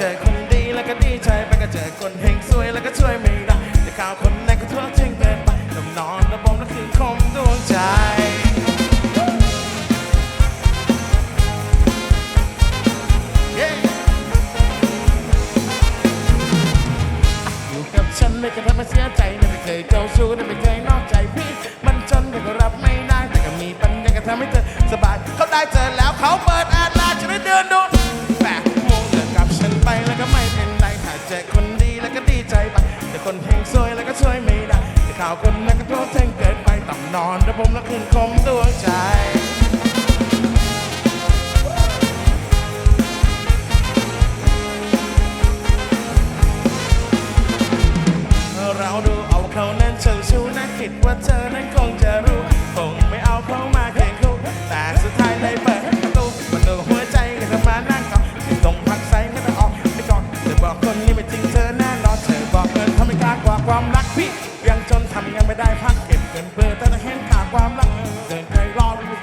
จอคนดีแล้วก็ดีใจไปก็เจอคนเฮงสวยแล้วก็ช่วยไม่ได้แต่ข่าวคนไหนก็ทั่วถึงเกินไปต้องนอนระบมและคืนคมดวงใจอยู่กับฉันไม่เคยทำให้เสียใจไม่เคยเจ้าชู้ไม่เคยนอกใจพี่มันจนแต่ก็รับไม่ได้แต่ก็มีปัญญาก็ทำให้เธอสบายเขาได้เจอแล้วเขาเปิดอดไลน์จะได้เดินดู ใจไปแต่คนเฮงซวยแล้วก็ช่วยไม่ได้แต่ข่าวคนนั้นก็โทษเท่งเกินไปต่ำนอนระบมแล้วคืนคมดวงใจเราดูเอาเขานั้นเชิงชูนะคิดว่าเธอนั้นคงจะรู้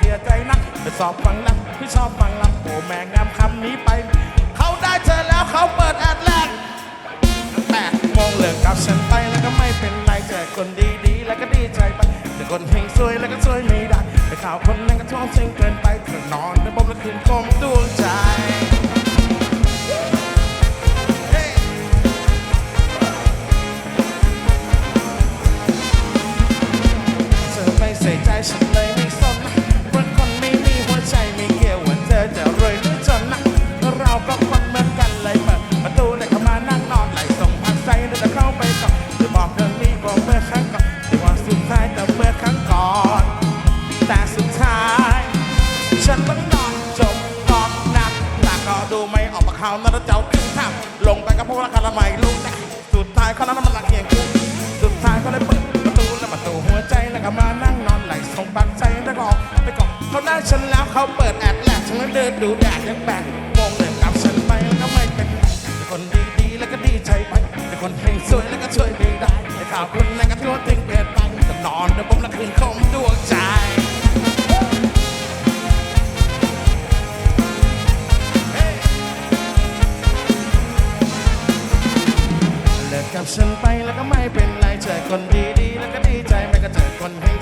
สียใจนักไปสอบฟังลักพี่ชอบฟังลักโอ้แม่งามคำนี้ไป เขาได้เธอแล้วเขาเปิดแอดแลกแปดโมงเลิกกับฉันไปแล้วก็ไม่เป็นไรเจอคนดีๆ แล้วก็ดีใจไปแต่คนเฮงซวยแล้วก็ซวยไม่ได้แต่ข่าวคนนั้นก็ท้องเชิงเกินไปเธอนอนในบ่มแล้วคืนคม กหนักก็ดูไม่ออกมาเขานั่นแล้วเจ้าขึ้นทำลงไปก็เพราะว่าคาราไม่รู้แต่สุดท้ายเขานั้นมันหลักเกียงกูสุดท้ายเขาเลยเปิดประตูแล้วประตูหัวใจแล้วก็มานั่งนอนไหลส่งปักใจแล้วก็ออกไปก่อนเขาได้ฉันแล้วเขาเปิดแอดแลกฉันก็เดินดูแดดยังแบกมองเลยกลับฉันไปแล้วก็ไม่เป็นไรแต่คนดีๆแล้วก็ดีใจไปแต่คนเฮงสวยแล้วก็ช่วยไม่ได้แต่ข่าวคน กับฉันไปแล้วก็ไม่เป็นไรเจอคนดีๆแล้วก็ดีใจไม่ก็เจอคนให้